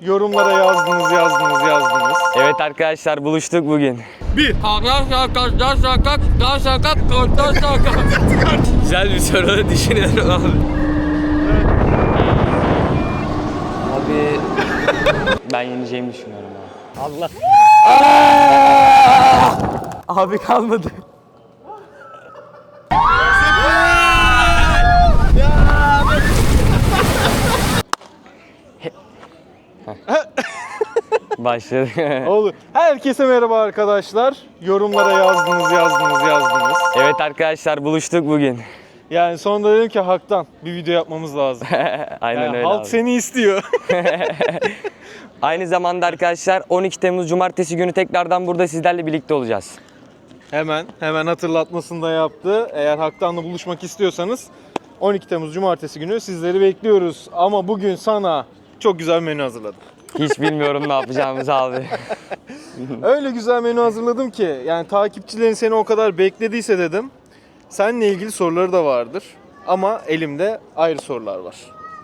Yorumlara yazdınız, yazdınız, yazdınız. Evet arkadaşlar buluştuk bugün. Bir. Güzel bir soru düşünüyorum abi. Abi ben yeneceğimi düşünüyorum abi. Allah. abi kalmadı. Başladı. Olur. Herkese merhaba arkadaşlar. Yorumlara yazdınız, yazdınız, yazdınız. evet arkadaşlar buluştuk bugün. Yani sonunda dedim ki Hak'tan bir video yapmamız lazım. Aynen Yani öyle halk abi. seni istiyor. Aynı zamanda arkadaşlar 12 Temmuz Cumartesi günü tekrardan burada sizlerle birlikte olacağız. hemen, hemen hatırlatmasını da yaptı. Eğer Hak'tan'la buluşmak istiyorsanız 12 Temmuz Cumartesi günü sizleri bekliyoruz. Ama bugün sana çok güzel menü hazırladım. Hiç bilmiyorum ne yapacağımız abi. Öyle güzel menü hazırladım ki yani takipçilerin seni o kadar beklediyse dedim. Seninle ilgili soruları da vardır. Ama elimde ayrı sorular var.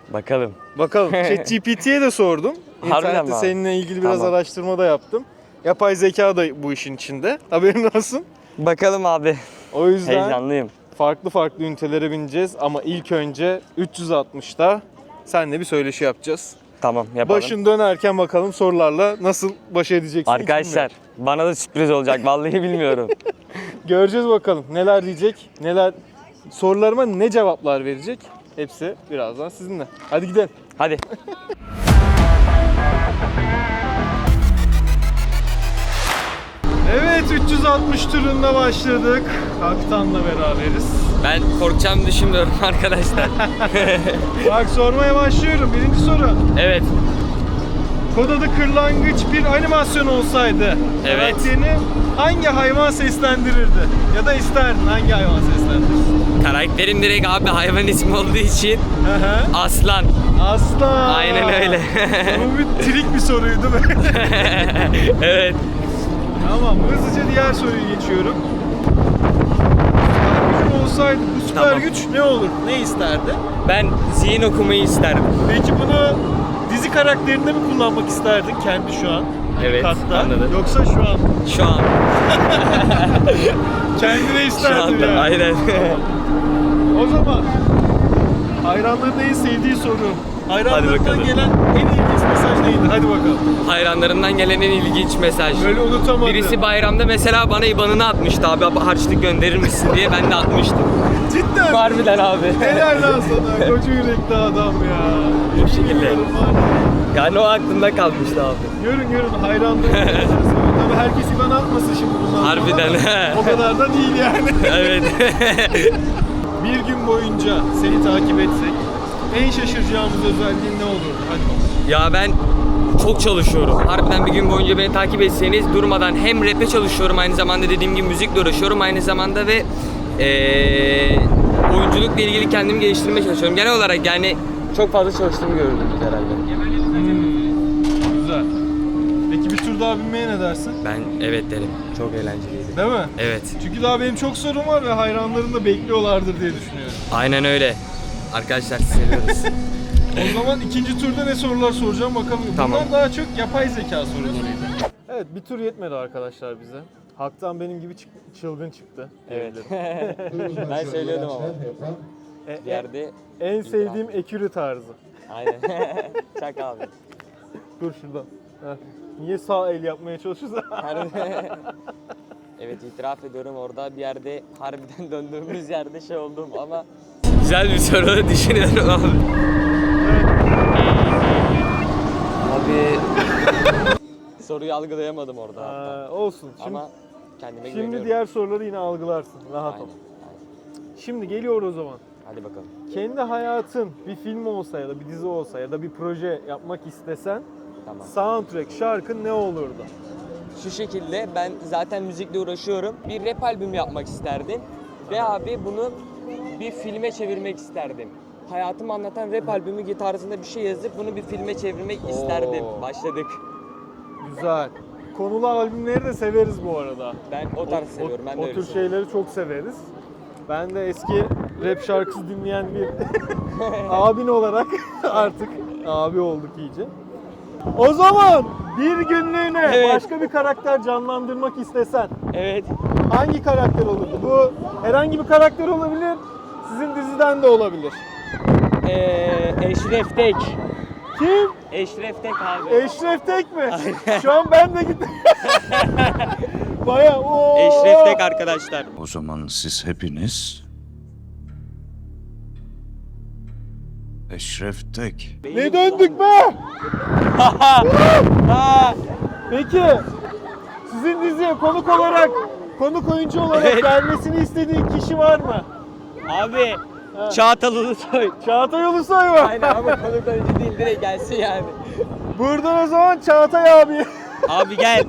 Bakalım. Bakalım ChatGPT'ye de sordum. İnternette abi? seninle ilgili biraz Tamam. araştırma da yaptım. Yapay zeka da bu işin içinde. Haberin olsun. Bakalım abi. O yüzden Heyecanlıyım. farklı farklı ünitelere bineceğiz ama ilk önce 360'da seninle bir söyleşi yapacağız. Tamam yapalım. Başın dönerken bakalım sorularla nasıl baş edeceksin. Arkadaşlar bana da sürpriz olacak vallahi bilmiyorum. Göreceğiz bakalım neler diyecek, neler sorularıma ne cevaplar verecek. Hepsi birazdan sizinle. Hadi gidelim. Hadi. Evet 360 turunda başladık. Haktan'la beraberiz. Ben korkacağımı düşünmüyorum arkadaşlar. Bak sormaya başlıyorum. Birinci soru. evet. Kod adı kırlangıç bir animasyon olsaydı Evet. karakterini hangi hayvan seslendirirdi? Ya da isterdin hangi hayvan seslendirirsin? Karakterim direkt abi hayvan ismi olduğu için Hı hı. aslan. Aslan. Aynen öyle. Bu bir trik bir soruydu be. evet. tamam hızlıca diğer soruyu geçiyorum. Olsaydı bu süper Tamam. güç ne olur? Ne isterdi? Ben zihin okumayı isterdim. Peki bunu dizi karakterinde mi kullanmak isterdin kendi şu an? Evet, Katta. anladım. Yoksa şu an Şu an. kendine Şu isterdin anda yani. aynen. O zaman hayranların en sevdiği soru. Hayranlarından gelen en ilginç mesaj neydi? Hadi bakalım. Hayranlarından gelen en ilginç mesaj. Böyle unutamadım. Birisi bayramda mesela bana IBAN'ını atmıştı abi harçlık gönderir misin diye ben de atmıştım. Cidden. Harbiden abi. Helal lan sana. Koca yürekli adam ya. Bu şekilde. Var. Yani o aklımda kalmıştı abi. Görün görün hayranlarım. Tabii herkes İban atmasın şimdi bundan sonra Harbiden. da. O kadar da değil yani. evet. Bir gün boyunca seni takip etsek en şaşıracağımız özelliğin ne olurdu? Hadi ya ben çok çalışıyorum. Harbiden bir gün boyunca beni takip etseniz durmadan hem rap'e çalışıyorum aynı zamanda dediğim gibi müzikle uğraşıyorum aynı zamanda ve eee oyunculukla ilgili kendimi geliştirmeye çalışıyorum. Genel olarak yani çok fazla çalıştığımı gördünüz herhalde. Güzel. Peki bir tur daha binmeye ne dersin? Ben evet derim. Çok eğlenceliydi. Değil mi? Evet. Çünkü daha benim çok sorum var ve hayranlarım da bekliyorlardır diye düşünüyorum. Aynen öyle. Arkadaşlar seviyoruz. O zaman ikinci turda ne sorular soracağım bakalım. Tamam. Bunlar daha çok yapay zeka sorularıydı. Evet bir tur yetmedi arkadaşlar bize. Hak'tan benim gibi çık- çılgın çıktı. Evet. ben söylüyordum ama. E, yerde en sevdiğim ekürü tarzı. aynen. Çak abi. Dur şuradan. Heh. Niye sağ el yapmaya çalışıyorsun? Harbi- evet itiraf ediyorum orada bir yerde harbiden döndüğümüz yerde şey oldum ama Güzel bir soru düşünüyorum abi. Abi soruyu algılayamadım orada hatta. Aa, olsun. Şimdi, Ama kendime şimdi güveniyorum. diğer soruları yine algılarsın. Rahat Aynen, ol. aynen. Şimdi geliyor o zaman. Hadi bakalım. Kendi hayatın bir film olsa ya da bir dizi olsa ya da bir proje yapmak istesen Tamam. soundtrack şarkın ne olurdu? Şu şekilde ben zaten müzikle uğraşıyorum. Bir rap albümü yapmak isterdim. Ve abi bunu bir filme çevirmek isterdim. Hayatımı anlatan rap albümü tarzında bir şey yazıp bunu bir filme çevirmek isterdim. Oo. Başladık. Güzel. Konulu albümleri de severiz bu arada. Ben o tarz seviyorum. Ben de o tür seviyorum. şeyleri çok severiz. Ben de eski rap şarkısı dinleyen bir abin olarak artık abi olduk iyice. O zaman bir günlüğüne Evet. başka bir karakter canlandırmak istesen Evet. hangi karakter olurdu? Bu herhangi bir karakter olabilir, sizin diziden de olabilir. Ee, Eşref Tek. Kim? Eşref Tek abi. Eşref Tek mi? Şu an ben de gittim. Baya o. Eşref Tek arkadaşlar. O zaman siz hepiniz Eşref Tek. Ne döndük be? Peki sizin diziye konuk olarak, konuk oyuncu olarak Evet. gelmesini istediğin kişi var mı? Abi Çağatal Ulusoy. Çağatay Ulusoy mu? Aynen abi konuk oyuncu değil direkt gelsin yani. Buradan o zaman Çağatay abi. Abi gel.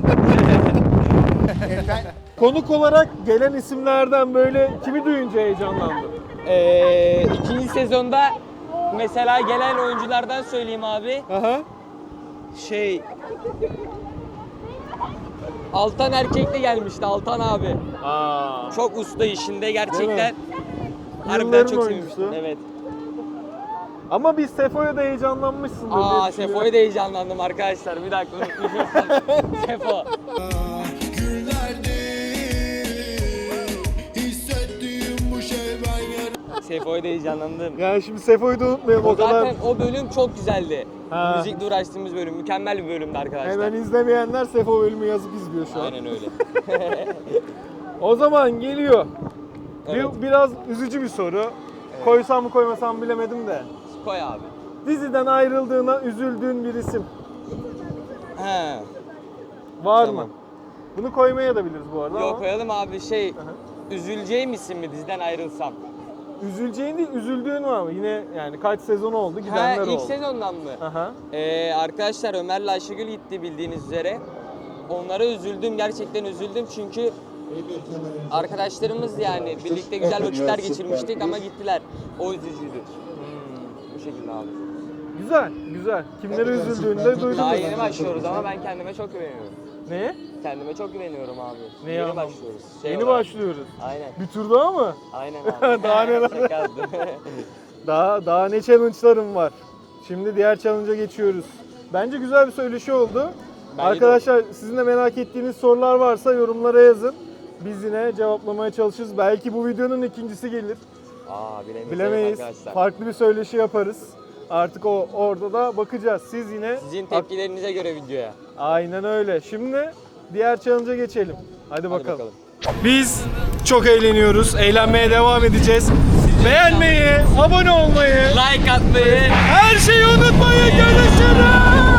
Konuk olarak gelen isimlerden böyle kimi duyunca heyecanlandın? Ee, ikinci sezonda mesela gelen oyunculardan söyleyeyim abi. Aha. Şey Altan Erkek'le gelmişti Altan abi. Aa. Çok usta işinde gerçekten. Harbiden Yılların çok oyuncusu. sevmiştim. Evet. Ama biz Sefo'ya da heyecanlanmışsındır diye Aa. Sefo'ya da heyecanlandım arkadaşlar. Bir dakika unutmuşum. Sefo. Sefo'ya da heyecanlandım. Yani şimdi Sefo'yu da unutmayalım o, O kadar. zaten o bölüm çok güzeldi. Ha. Müzikle uğraştığımız bölüm. Mükemmel bir bölümdü arkadaşlar. Hemen izlemeyenler Sefo bölümü yazıp izliyor şu an. Aynen öyle. O zaman geliyor. Evet. Bir, biraz üzücü bir soru. Koysam mı koymasam mı bilemedim de. Koy abi. Diziden ayrıldığına üzüldüğün bir isim He. var Tamam. mı? Bunu koymaya da biliriz bu arada Yok ama. koyalım abi şey. Üzüleceğim isim mi diziden ayrılsam? Üzüleceğin değil, üzüldüğün var mı? Yine yani kaç sezon oldu, Ha gidenler ilk oldu. sezondan mı? Aha. Ee, arkadaşlar Ömer'le Ayşegül gitti bildiğiniz üzere. Onlara üzüldüm, gerçekten üzüldüm çünkü arkadaşlarımız yani birlikte güzel vakitler geçirmiştik ama gittiler. O üzücüydü. Bu şekilde abi. Güzel, güzel. Kimlere üzüldüğünü de duydum. Daha yeni başlıyoruz ama ben kendime çok güveniyorum. Neye? Kendime çok güveniyorum abi. Neye yeni anlam- başlıyoruz. Şey Yeni olarak. başlıyoruz. Aynen. Bir tur daha mı? Aynen abi. Daha neler? Şaka yaptım. Daha daha ne challenge'larım var. Şimdi diğer challenge'a geçiyoruz. Bence güzel bir söyleşi oldu. de Arkadaşlar sizin de merak ettiğiniz sorular varsa yorumlara yazın. Biz yine cevaplamaya çalışırız. Belki bu videonun ikincisi gelir. Aa bilemeyiz, Bilemeyiz. arkadaşlar. Farklı bir söyleşi yaparız. Artık o orada da bakacağız. Siz yine Sizin tepkilerinize göre videoya. Aynen öyle. Şimdi diğer challenge'a geçelim. Hadi, Hadi bakalım. bakalım. Biz çok eğleniyoruz. Eğlenmeye devam edeceğiz. Beğenmeyi, abone olmayı, Like atmayı, her şeyi unutmayın. Görüşürüz.